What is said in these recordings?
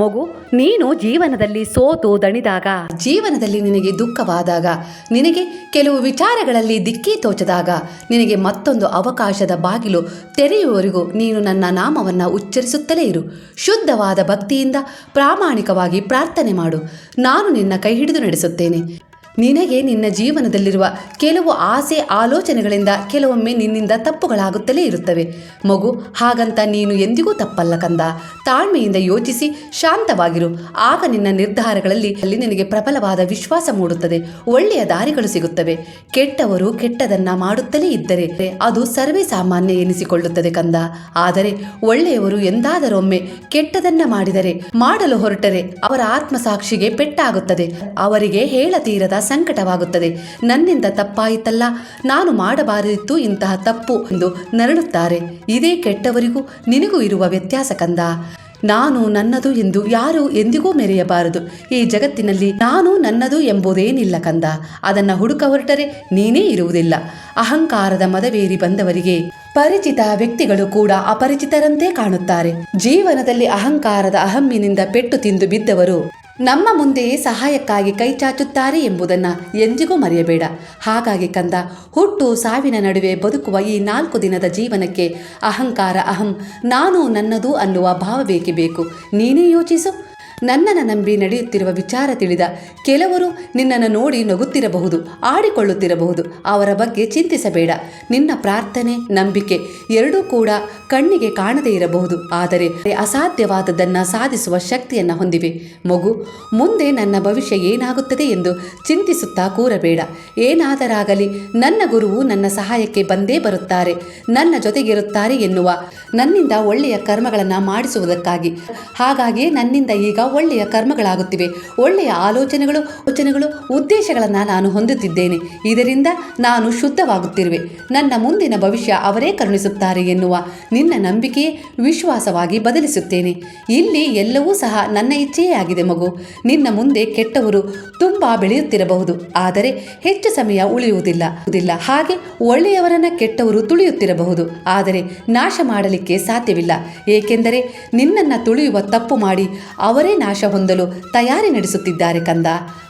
ಮಗು, ನೀನು ಜೀವನದಲ್ಲಿ ಸೋತು ದಣಿದಾಗ. ಜೀವನದಲ್ಲಿ ನಿನಗೆ ದುಃಖವಾದಾಗ, ನಿನಗೆ ಕೆಲವು ವಿಚಾರಗಳಲ್ಲಿ ದಿಕ್ಕಿ ತೋಚದಾಗ, ನಿನಗೆ ಮತ್ತೊಂದು ಅವಕಾಶದ ಬಾಗಿಲು ತೆರೆಯುವವರೆಗೂ ನೀನು ನನ್ನ ನಾಮವನ್ನು ಉಚ್ಚರಿಸುತ್ತಲೇ ಇರು. ಶುದ್ಧವಾದ ಭಕ್ತಿಯಿಂದ ಪ್ರಾಮಾಣಿಕವಾಗಿ ಪ್ರಾರ್ಥನೆ ಮಾಡು. ನಾನು ನಿನ್ನ ಕೈ ಹಿಡಿದು ನಡೆಸುತ್ತೇನೆ. ನಿನಗೆ ನಿನ್ನ ಜೀವನದಲ್ಲಿರುವ ಕೆಲವು ಆಸೆ ಆಲೋಚನೆಗಳಿಂದ ಕೆಲವೊಮ್ಮೆ ನಿನ್ನಿಂದ ತಪ್ಪುಗಳಾಗುತ್ತಲೇ ಇರುತ್ತವೆ. ಮಗು, ಹಾಗಂತ ನೀನು ಎಂದಿಗೂ ತಪ್ಪಲ್ಲ ಕಂದ. ತಾಳ್ಮೆಯಿಂದ ಯೋಚಿಸಿ, ಶಾಂತವಾಗಿರು. ಆಗ ನಿನ್ನ ನಿರ್ಧಾರಗಳಲ್ಲಿ ಅಲ್ಲಿ ನಿನಗೆ ಪ್ರಬಲವಾದ ವಿಶ್ವಾಸ ಮೂಡುತ್ತದೆ. ಒಳ್ಳೆಯ ದಾರಿಗಳು ಸಿಗುತ್ತವೆ. ಕೆಟ್ಟವರು ಕೆಟ್ಟದನ್ನ ಮಾಡುತ್ತಲೇ ಇದ್ದರೆ ಅದು ಸರ್ವೇ ಸಾಮಾನ್ಯ ಎನಿಸಿಕೊಳ್ಳುತ್ತದೆ ಕಂದ. ಆದರೆ ಒಳ್ಳೆಯವರು ಎಂದಾದರೊಮ್ಮೆ ಕೆಟ್ಟದನ್ನ ಮಾಡಿದರೆ, ಮಾಡಲು ಹೊರಟರೆ ಅವರ ಆತ್ಮಸಾಕ್ಷಿಗೆ ಪೆಟ್ಟಾಗುತ್ತದೆ. ಅವರಿಗೆ ಹೇಳತೀರದ ಸಂಕಟವಾಗುತ್ತದೆ. ನನ್ನಿಂದ ತಪ್ಪಾಯಿತಲ್ಲ. ನಾನು ಮಾಡಬಾರದಿತ್ತು ಇಂತಹ ತಪ್ಪು ಎಂದು ನರಳುತ್ತಾರೆ. ಇದೇ ಕೆಟ್ಟವರಿಗೂ ನಿನಗೂ ಇರುವ ವ್ಯತ್ಯಾಸ ಕಂದ. ನಾನು ನನ್ನದು ಎಂದು ಯಾರು ಎಂದಿಗೂ ಮೆರೆಯಬಾರದು. ಈ ಜಗತ್ತಿನಲ್ಲಿ ನಾನು ನನ್ನದು ಎಂಬುದೇನಿಲ್ಲ ಕಂದ. ಅದನ್ನು ಹುಡುಕ ಹೊರಟರೆ ನೀನೇ ಇರುವುದಿಲ್ಲ. ಅಹಂಕಾರದ ಮದವೇರಿ ಬಂದವರಿಗೆ ಪರಿಚಿತ ವ್ಯಕ್ತಿಗಳು ಕೂಡ ಅಪರಿಚಿತರಂತೆ ಕಾಣುತ್ತಾರೆ. ಜೀವನದಲ್ಲಿ ಅಹಂಕಾರದ ಅಹಮ್ಮಿನಿಂದ ಪೆಟ್ಟು ತಿಂದು ಬಿದ್ದವರು ನಮ್ಮ ಮುಂದೆಯೇ ಸಹಾಯಕ್ಕಾಗಿ ಕೈ ಚಾಚುತ್ತಾರೆ ಎಂಬುದನ್ನು ಎಂದಿಗೂ ಮರೆಯಬೇಡ. ಹಾಗಾಗಿ ಕಂದ, ಹುಟ್ಟು ಸಾವಿನ ನಡುವೆ ಬದುಕುವ ಈ ನಾಲ್ಕು ದಿನದ ಜೀವನಕ್ಕೆ ಅಹಂಕಾರ ಅಹಂ, ನಾನು ನನ್ನದು ಅನ್ನುವ ಭಾವ ಬೇಕೇ ಬೇಕು ನೀನೇ ಯೋಚಿಸು. ನನ್ನನ್ನು ನಂಬಿ ನಡೆಯುತ್ತಿರುವ ವಿಚಾರ ತಿಳಿದ ಕೆಲವರು ನಿನ್ನನ್ನು ನೋಡಿ ನಗುತ್ತಿರಬಹುದು, ಆಡಿಕೊಳ್ಳುತ್ತಿರಬಹುದು. ಅವರ ಬಗ್ಗೆ ಚಿಂತಿಸಬೇಡ. ನಿನ್ನ ಪ್ರಾರ್ಥನೆ, ನಂಬಿಕೆ ಎರಡೂ ಕೂಡ ಕಣ್ಣಿಗೆ ಕಾಣದೇ ಇರಬಹುದು. ಆದರೆ ಅಸಾಧ್ಯವಾದದ್ದನ್ನು ಸಾಧಿಸುವ ಶಕ್ತಿಯನ್ನು ಹೊಂದಿವೆ. ಮಗು, ಮುಂದೆ ನನ್ನ ಭವಿಷ್ಯ ಏನಾಗುತ್ತದೆ ಎಂದು ಚಿಂತಿಸುತ್ತಾ ಕೂರಬೇಡ. ಏನಾದರಾಗಲಿ, ನನ್ನ ಗುರುವು ನನ್ನ ಸಹಾಯಕ್ಕೆ ಬಂದೇ ಬರುತ್ತಾರೆ. ನನ್ನ ಜೊತೆಗಿರುತ್ತಾರೆ ಎನ್ನುವ ನನ್ನಿಂದ ಒಳ್ಳೆಯ ಕರ್ಮಗಳನ್ನು ಮಾಡಿಸುವುದಕ್ಕಾಗಿ. ಹಾಗಾಗಿ ನನ್ನಿಂದ ಈಗ ಒಳ್ಳೆಯ ಕರ್ಮಗಳಾಗುತ್ತಿವೆ. ಒಳ್ಳೆಯ ಆಲೋಚನೆಗಳು ಯೋಚನೆಗಳು ಉದ್ದೇಶಗಳನ್ನು ನಾನು ಹೊಂದುತ್ತಿದ್ದೇನೆ. ಇದರಿಂದ ನಾನು ಶುದ್ಧವಾಗುತ್ತಿರುವೆ. ನನ್ನ ಮುಂದಿನ ಭವಿಷ್ಯ ಅವರೇ ಕರುಣಿಸುತ್ತಾರೆ ಎನ್ನುವ ನಿನ್ನ ನಂಬಿಕೆ ವಿಶ್ವಾಸವಾಗಿ ಬದಲಿಸುತ್ತೇನೆ. ಇಲ್ಲಿ ಎಲ್ಲವೂ ಸಹ ನನ್ನ ಇಚ್ಛೆಯೇ ಆಗಿದೆ ಮಗು. ನಿನ್ನ ಮುಂದೆ ಕೆಟ್ಟವರು ತುಂಬ ಬೆಳೆಯುತ್ತಿರಬಹುದು. ಆದರೆ ಹೆಚ್ಚು ಸಮಯ ಉಳಿಯುವುದಿಲ್ಲ. ಇಲ್ಲ ಹಾಗೆ ಒಳ್ಳೆಯವರನ್ನ ಕೆಟ್ಟವರು ತುಳಿಯುತ್ತಿರಬಹುದು. ಆದರೆ ನಾಶ ಮಾಡಲಿಕ್ಕೆ ಸಾಧ್ಯವಿಲ್ಲ. ಏಕೆಂದರೆ ನಿನ್ನನ್ನು ತುಳಿಯುವ ತಪ್ಪು ಮಾಡಿ ಅವರೇ ನಾಶ ಹೊಂದಲು ತಯಾರಿ ನಡೆಸುತ್ತಿದ್ದಾರೆ ಕಂದ.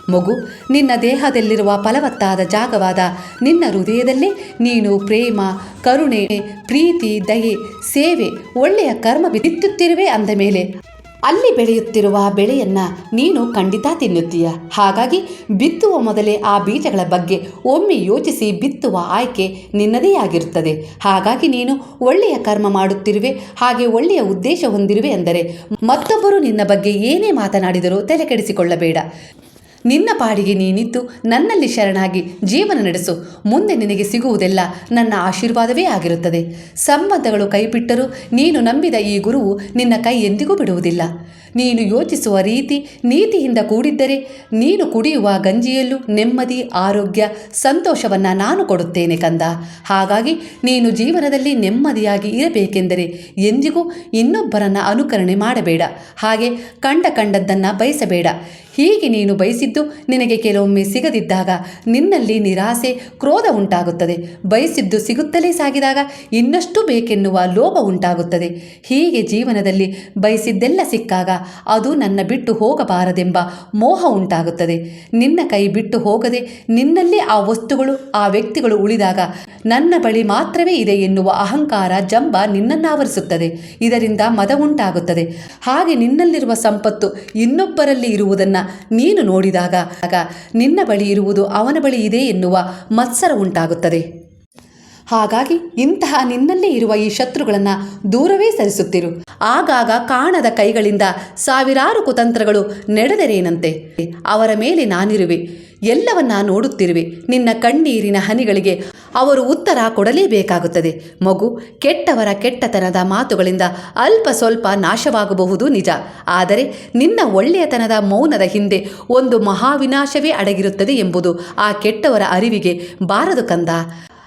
ಮಗು, ನಿನ್ನ ದೇಹದಲ್ಲಿರುವ ಫಲವತ್ತಾದ ಜಾಗವಾದ ನಿನ್ನ ಹೃದಯದಲ್ಲೇ ನೀನು ಪ್ರೇಮ, ಕರುಣೆ, ಪ್ರೀತಿ, ದಯೆ, ಸೇವೆ, ಒಳ್ಳೆಯ ಕರ್ಮ ಬಿತ್ತುತ್ತಿರುವೆ ಅಂದ ಮೇಲೆ ಅಲ್ಲಿ ಬೆಳೆಯುತ್ತಿರುವ ಬೆಳೆಯನ್ನ ನೀನು ಖಂಡಿತ ತಿನ್ನುತ್ತೀಯ. ಹಾಗಾಗಿ ಬಿತ್ತುವ ಮೊದಲೇ ಆ ಬೀಜಗಳ ಬಗ್ಗೆ ಒಮ್ಮೆ ಯೋಚಿಸಿ ಬಿತ್ತುವ ಆಯ್ಕೆ ನಿನ್ನದೇ ಆಗಿರುತ್ತದೆ. ಹಾಗಾಗಿ ನೀನು ಒಳ್ಳೆಯ ಕರ್ಮ ಮಾಡುತ್ತಿರುವೆ, ಹಾಗೆ ಒಳ್ಳೆಯ ಉದ್ದೇಶ ಹೊಂದಿರುವೆ ಎಂದರೆ ಮತ್ತೊಬ್ಬರು ನಿನ್ನ ಬಗ್ಗೆ ಏನೇ ಮಾತನಾಡಿದರೂ ತಲೆಕೆಡಿಸಿಕೊಳ್ಳಬೇಡ. ನಿನ್ನ ಪಾಡಿಗೆ ನೀನಿದ್ದು ನನ್ನಲ್ಲಿ ಶರಣಾಗಿ ಜೀವನ ನಡೆಸು. ಮುಂದೆ ನಿನಗೆ ಸಿಗುವುದೆಲ್ಲ ನನ್ನ ಆಶೀರ್ವಾದವೇ ಆಗಿರುತ್ತದೆ. ಸಂಬಂಧಗಳು ಕೈಬಿಟ್ಟರೂ ನೀನು ನಂಬಿದ ಈ ಗುರುವು ನಿನ್ನ ಕೈ ಎಂದಿಗೂ ಬಿಡುವುದಿಲ್ಲ. ನೀನು ಯೋಚಿಸುವ ರೀತಿ ನೀತಿಯಿಂದ ಕೂಡಿದ್ದರೆ ನೀನು ಕುಡಿಯುವ ಗಂಜಿಯಲ್ಲೂ ನೆಮ್ಮದಿ, ಆರೋಗ್ಯ, ಸಂತೋಷವನ್ನು ನಾನು ಕೊಡುತ್ತೇನೆ ಕಂದ. ಹಾಗಾಗಿ ನೀನು ಜೀವನದಲ್ಲಿ ನೆಮ್ಮದಿಯಾಗಿ ಇರಬೇಕೆಂದರೆ ಎಂದಿಗೂ ಇನ್ನೊಬ್ಬರನ್ನು ಅನುಕರಣೆ ಮಾಡಬೇಡ. ಹಾಗೆ ಕಂಡ ಕಂಡದ್ದನ್ನು ಬಯಸಬೇಡ. ಹೀಗೆ ನೀನು ಬಯಸಿದ್ದು ನಿನಗೆ ಕೆಲವೊಮ್ಮೆ ಸಿಗದಿದ್ದಾಗ ನಿನ್ನಲ್ಲಿ ನಿರಾಸೆ, ಕ್ರೋಧ ಉಂಟಾಗುತ್ತದೆ. ಬಯಸಿದ್ದು ಸಿಗುತ್ತಲೇ ಸಾಗಿದಾಗ ಇನ್ನಷ್ಟು ಬೇಕೆನ್ನುವ ಲೋಭ ಉಂಟಾಗುತ್ತದೆ. ಹೀಗೆ ಜೀವನದಲ್ಲಿ ಬಯಸಿದ್ದೆಲ್ಲ ಸಿಕ್ಕಾಗ ಅದು ನನ್ನ ಬಿಟ್ಟು ಹೋಗಬಾರದೆಂಬ ಮೋಹ ಉಂಟಾಗುತ್ತದೆ. ನಿನ್ನ ಕೈ ಬಿಟ್ಟು ಹೋಗದೆ ನಿನ್ನಲ್ಲೇ ಆ ವಸ್ತುಗಳು, ಆ ವ್ಯಕ್ತಿಗಳು ಉಳಿದಾಗ ನನ್ನ ಬಳಿ ಮಾತ್ರವೇ ಇದೆ ಎನ್ನುವ ಅಹಂಕಾರ, ಜಂಬ ನಿನ್ನನ್ನಾವರಿಸುತ್ತದೆ. ಇದರಿಂದ ಮದ ಉಂಟಾಗುತ್ತದೆ. ಹಾಗೆ ನಿನ್ನಲ್ಲಿರುವ ಸಂಪತ್ತು ಇನ್ನೊಬ್ಬರಲ್ಲಿ ಇರುವುದನ್ನು ನೀನು ನೋಡಿದಾಗ ನಿನ್ನ ಬಳಿ ಇರುವುದು ಅವನ ಬಳಿ ಇದೆ ಎನ್ನುವ ಮತ್ಸರ ಉಂಟಾಗುತ್ತದೆ. ಹಾಗಾಗಿ ಇಂತಹ ನಿನ್ನಲ್ಲೇ ಇರುವ ಈ ಶತ್ರುಗಳನ್ನು ದೂರವೇ ಸರಿಸುತ್ತಿರು. ಆಗಾಗ ಕಾಣದ ಕೈಗಳಿಂದ ಸಾವಿರಾರು ಕುತಂತ್ರಗಳು ನಡೆದರೇನಂತೆ ಅವರ ಮೇಲೆ ನಾನಿರುವೆ. ಎಲ್ಲವನ್ನ ನೋಡುತ್ತಿರುವೆ. ನಿನ್ನ ಕಣ್ಣೀರಿನ ಹನಿಗಳಿಗೆ ಅವರು ಉತ್ತರ ಕೊಡಲೇಬೇಕಾಗುತ್ತದೆ. ಮಗು, ಕೆಟ್ಟವರ ಕೆಟ್ಟತನದ ಮಾತುಗಳಿಂದ ಅಲ್ಪ ಸ್ವಲ್ಪ ನಾಶವಾಗಬಹುದು ನಿಜ. ಆದರೆ ನಿನ್ನ ಒಳ್ಳೆಯತನದ ಮೌನದ ಹಿಂದೆ ಒಂದು ಮಹಾವಿನಾಶವೇ ಅಡಗಿರುತ್ತದೆ ಎಂಬುದು ಆ ಕೆಟ್ಟವರ ಅರಿವಿಗೆ ಬಾರದು ಕಂದ.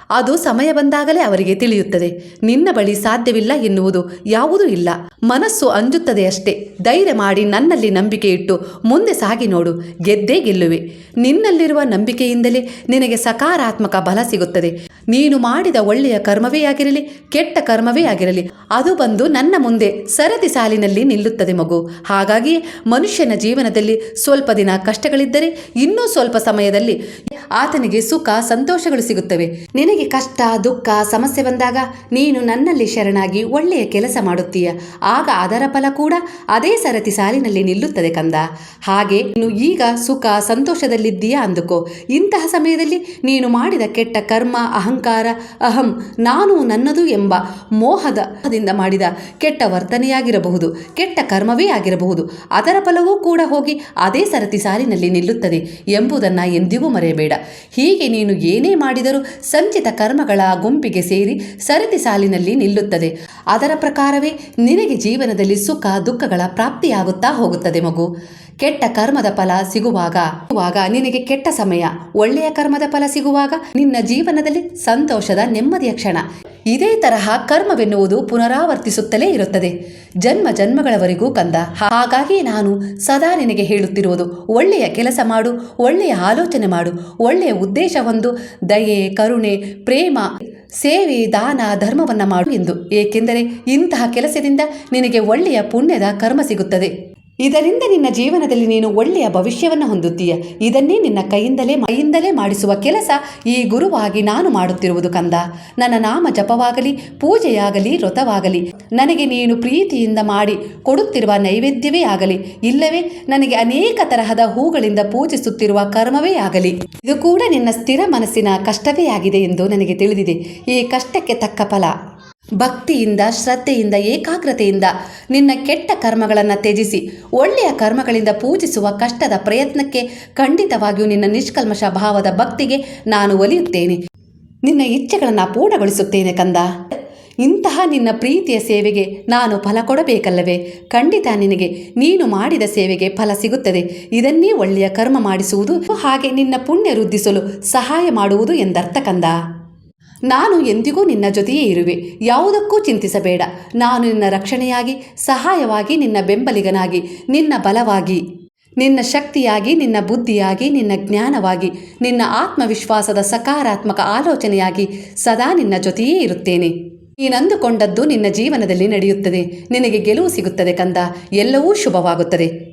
ಅದು ಸಮಯ ಬಂದಾಗಲೇ ಅವರಿಗೆ ತಿಳಿಯುತ್ತದೆ. ನಿನ್ನ ಬಳಿ ಸಾಧ್ಯವಿಲ್ಲ ಎನ್ನುವುದು ಯಾವುದೂ ಇಲ್ಲ. ಮನಸ್ಸು ಅಂಜುತ್ತದೆ ಅಷ್ಟೇ. ಧೈರ್ಯ ಮಾಡಿ ನನ್ನಲ್ಲಿ ನಂಬಿಕೆ ಇಟ್ಟು ಮುಂದೆ ಸಾಗಿ ನೋಡು. ಗೆದ್ದೇ ಗೆಲ್ಲುವೆ. ನಿನ್ನಲ್ಲಿರುವ ನಂಬಿಕೆಯಿಂದಲೇ ನಿನಗೆ ಸಕಾರಾತ್ಮಕ ಬಲ ಸಿಗುತ್ತದೆ. ನೀನು ಮಾಡಿದ ಒಳ್ಳೆಯ ಕರ್ಮವೇ ಆಗಿರಲಿ, ಕೆಟ್ಟ ಕರ್ಮವೇ ಆಗಿರಲಿ, ಅದು ಬಂದು ನನ್ನ ಮುಂದೆ ಸರತಿ ಸಾಲಿನಲ್ಲಿ ನಿಲ್ಲುತ್ತದೆ ಮಗು. ಹಾಗಾಗಿ ಮನುಷ್ಯನ ಜೀವನದಲ್ಲಿ ಸ್ವಲ್ಪ ದಿನ ಕಷ್ಟಗಳಿದ್ದರೆ ಇನ್ನೂ ಸ್ವಲ್ಪ ಸಮಯದಲ್ಲಿ ಆತನಿಗೆ ಸುಖ, ಸಂತೋಷಗಳು ಸಿಗುತ್ತವೆ. ಕಷ್ಟ, ದುಃಖ, ಸಮಸ್ಯೆ ಬಂದಾಗ ನೀನು ನನ್ನಲ್ಲಿ ಶರಣಾಗಿ ಒಳ್ಳೆಯ ಕೆಲಸ ಮಾಡುತ್ತೀಯ. ಆಗ ಅದರ ಫಲ ಕೂಡ ಅದೇ ಸರತಿ ಸಾಲಿನಲ್ಲಿ ನಿಲ್ಲುತ್ತದೆ ಕಂದ. ಹಾಗೆ ನೀನು ಈಗ ಸುಖ, ಸಂತೋಷದಲ್ಲಿದ್ದೀಯಾ ಅಂದುಕೋ. ಇಂತಹ ಸಮಯದಲ್ಲಿ ನೀನು ಮಾಡಿದ ಕೆಟ್ಟ ಕರ್ಮ, ಅಹಂಕಾರ, ಅಹಂ ನಾನು ನನ್ನದು ಎಂಬ ಮೋಹದಿಂದ ಮಾಡಿದ ಕೆಟ್ಟ ವರ್ತನೆಯಾಗಿರಬಹುದು, ಕೆಟ್ಟ ಕರ್ಮವೇ ಆಗಿರಬಹುದು. ಅದರ ಫಲವೂ ಕೂಡ ಹೋಗಿ ಅದೇ ಸರತಿ ಸಾಲಿನಲ್ಲಿ ನಿಲ್ಲುತ್ತದೆ ಎಂಬುದನ್ನು ಎಂದಿಗೂ ಮರೆಯಬೇಡ. ಹೀಗೆ ನೀನು ಏನೇ ಮಾಡಿದರೂ ಸಂಚಿತ ಕರ್ಮಗಳ ಗುಂಪಿಗೆ ಸೇರಿ ಸರತಿ ಸಾಲಿನಲ್ಲಿ ನಿಲ್ಲುತ್ತದೆ. ಅದರ ಪ್ರಕಾರವೇ ನಿನಗೆ ಜೀವನದಲ್ಲಿ ಸುಖ, ದುಃಖಗಳ ಪ್ರಾಪ್ತಿಯಾಗುತ್ತಾ ಹೋಗುತ್ತದೆ ಮಗು. ಕೆಟ್ಟ ಕರ್ಮದ ಫಲ ಸಿಗುವಾಗ ಸಿಗುವಾಗ ನಿನಗೆ ಕೆಟ್ಟ ಸಮಯ, ಒಳ್ಳೆಯ ಕರ್ಮದ ಫಲ ಸಿಗುವಾಗ ನಿನ್ನ ಜೀವನದಲ್ಲಿ ಸಂತೋಷದ ನೆಮ್ಮದಿಯ ಕ್ಷಣ. ಇದೇ ತರಹ ಕರ್ಮವೆನ್ನುವುದು ಪುನರಾವರ್ತಿಸುತ್ತಲೇ ಇರುತ್ತದೆ. ಜನ್ಮ ಜನ್ಮಗಳವರೆಗೂ ಕಂದ. ಹಾಗಾಗಿ ನಾನು ಸದಾ ನಿನಗೆ ಹೇಳುತ್ತಿರುವುದು. ಒಳ್ಳೆಯ ಕೆಲಸ ಮಾಡು, ಒಳ್ಳೆಯ ಆಲೋಚನೆ ಮಾಡು, ಒಳ್ಳೆಯ ಉದ್ದೇಶ ಹೊಂದು, ದಯೆ, ಕರುಣೆ, ಪ್ರೇಮ, ಸೇವೆ, ದಾನ, ಧರ್ಮವನ್ನು ಮಾಡು ಎಂದು. ಏಕೆಂದರೆ ಇಂತಹ ಕೆಲಸದಿಂದ ನಿನಗೆ ಒಳ್ಳೆಯ ಪುಣ್ಯದ ಕರ್ಮ ಸಿಗುತ್ತದೆ. ಇದರಿಂದ ನಿನ್ನ ಜೀವನದಲ್ಲಿ ನೀನು ಒಳ್ಳೆಯ ಭವಿಷ್ಯವನ್ನು ಹೊಂದುತ್ತೀಯ. ಇದನ್ನೇ ನಿನ್ನ ಕೈಯಿಂದಲೇ ಮೈಯಿಂದಲೇ ಮಾಡಿಸುವ ಕೆಲಸ ಈ ಗುರುವಾಗಿ ನಾನು ಮಾಡುತ್ತಿರುವುದು ಕಂದ. ನನ್ನ ನಾಮ ಜಪವಾಗಲಿ, ಪೂಜೆಯಾಗಲಿ, ವ್ರತವಾಗಲಿ. ನನಗೆ ನೀನು ಪ್ರೀತಿಯಿಂದ ಮಾಡಿ ಕೊಡುತ್ತಿರುವ ನೈವೇದ್ಯವೇ ಆಗಲಿ. ಇಲ್ಲವೇ, ನನಗೆ ಅನೇಕ ತರಹದ ಹೂಗಳಿಂದ ಪೂಜಿಸುತ್ತಿರುವ ಕರ್ಮವೇ ಆಗಲಿ. ಇದು ಕೂಡ ನಿನ್ನ ಸ್ಥಿರ ಮನಸ್ಸಿನ ಕಷ್ಟವೇ ಆಗಿದೆ ಎಂದು ನನಗೆ ತಿಳಿದಿದೆ. ಈ ಕಷ್ಟಕ್ಕೆ ತಕ್ಕ ಫಲ. ಭಕ್ತಿಯಿಂದ, ಶ್ರದ್ಧೆಯಿಂದ, ಏಕಾಗ್ರತೆಯಿಂದ ನಿನ್ನ ಕೆಟ್ಟ ಕರ್ಮಗಳನ್ನು ತ್ಯಜಿಸಿ, ಒಳ್ಳೆಯ ಕರ್ಮಗಳಿಂದ ಪೂಜಿಸುವ ಕಷ್ಟದ ಪ್ರಯತ್ನಕ್ಕೆ ಖಂಡಿತವಾಗಿಯೂ ನಿನ್ನ ನಿಷ್ಕಲ್ಮಶ ಭಾವದ ಭಕ್ತಿಗೆ ನಾನು ಒಲಿಯುತ್ತೇನೆ. ನಿನ್ನ ಇಚ್ಛೆಗಳನ್ನು ಪೂರ್ಣಗೊಳಿಸುತ್ತೇನೆ ಕಂದ. ಇಂತಹ ನಿನ್ನ ಪ್ರೀತಿಯ ಸೇವೆಗೆ ನಾನು ಫಲ ಕೊಡಬೇಕಲ್ಲವೇ? ಖಂಡಿತ ನಿನಗೆ, ನೀನು ಮಾಡಿದ ಸೇವೆಗೆ ಫಲ ಸಿಗುತ್ತದೆ. ಇದನ್ನೇ ಒಳ್ಳೆಯ ಕರ್ಮ ಮಾಡಿಸುವುದು. ಹಾಗೆ ನಿನ್ನ ಪುಣ್ಯ ವೃದ್ಧಿಸಲು ಸಹಾಯ ಮಾಡುವುದು ಎಂದರ್ಥ ಕಂದ. ನಾನು ಎಂದಿಗೂ ನಿನ್ನ ಜೊತೆಯೇ ಇರುವೆ. ಯಾವುದಕ್ಕೂ ಚಿಂತಿಸಬೇಡ. ನಾನು ನಿನ್ನ ರಕ್ಷಣೆಯಾಗಿ, ಸಹಾಯವಾಗಿ, ನಿನ್ನ ಬೆಂಬಲಿಗನಾಗಿ, ನಿನ್ನ ಬಲವಾಗಿ, ನಿನ್ನ ಶಕ್ತಿಯಾಗಿ, ನಿನ್ನ ಬುದ್ಧಿಯಾಗಿ, ನಿನ್ನ ಜ್ಞಾನವಾಗಿ, ನಿನ್ನ ಆತ್ಮವಿಶ್ವಾಸದ ಸಕಾರಾತ್ಮಕ ಆಲೋಚನೆಯಾಗಿ ಸದಾ ನಿನ್ನ ಜೊತೆಯೇ ಇರುತ್ತೇನೆ. ನೀನಂದುಕೊಂಡದ್ದು ನಿನ್ನ ಜೀವನದಲ್ಲಿ ನಡೆಯುತ್ತದೆ. ನಿನಗೆ ಗೆಲುವು ಸಿಗುತ್ತದೆ ಕಂದ. ಎಲ್ಲವೂ ಶುಭವಾಗುತ್ತದೆ.